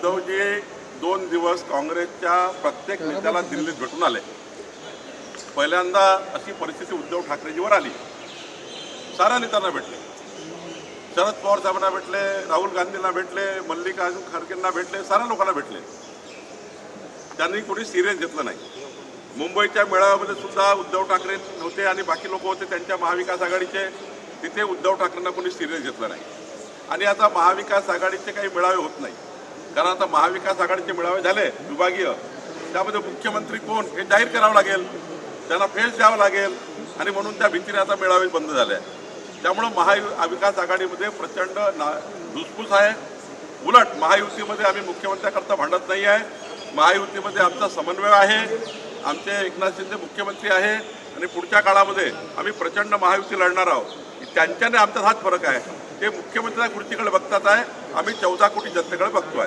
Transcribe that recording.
उद्धवजी दोन दिवस काँग्रेसच्या प्रत्येक नेत्याला दिल्लीत भेटून आले. पहिल्यांदा अशी परिस्थिती उद्धव ठाकरेजीवर आली. साऱ्या नेत्यांना भेटले. शरद पवार साहेबांना भेटले राहुल गांधींना भेटले मल्लिकार्जुन खरगेंना भेटले साऱ्या लोकांना भेटले. त्यांनी कुणी सिरियस घेतलं नाही. मुंबईच्या मेळाव्यामध्ये सुद्धा उद्धव ठाकरे होते आणि बाकी लोक होते त्यांच्या महाविकास आघाडीचे. तिथे उद्धव ठाकरेंना कोणी सिरियस घेतलं नाही. आणि आता महाविकास आघाडीचे काही मेळावे होत नाही. कारण आता महाविकास आघाडीचे मेळावे झाले विभागीय त्यामध्ये मुख्यमंत्री कोण हे जाहीर करावं लागेल त्यांना फेस द्यावं लागेल आणि म्हणून त्या भीतीने आता मेळावे बंद झाले त्यामुळं महाविकास आघाडीमध्ये प्रचंड ना धुसफूस आहे. उलट महायुतीमध्ये आम्ही मुख्यमंत्र्याकरता भांडत नाही आहे. महायुतीमध्ये आमचा समन्वय आहे. आमचे एकनाथ शिंदे मुख्यमंत्री आहे. आणि पुढच्या काळामध्ये आम्ही प्रचंड महायुती लढणार आहोत. त्यांच्याने आमचा हाच फरक आहे. ते मुख्यमंत्र्या खुर्चीकडे बघतात आहे. आम्ही चौदा कोटी जनतेकडे बघतो आहे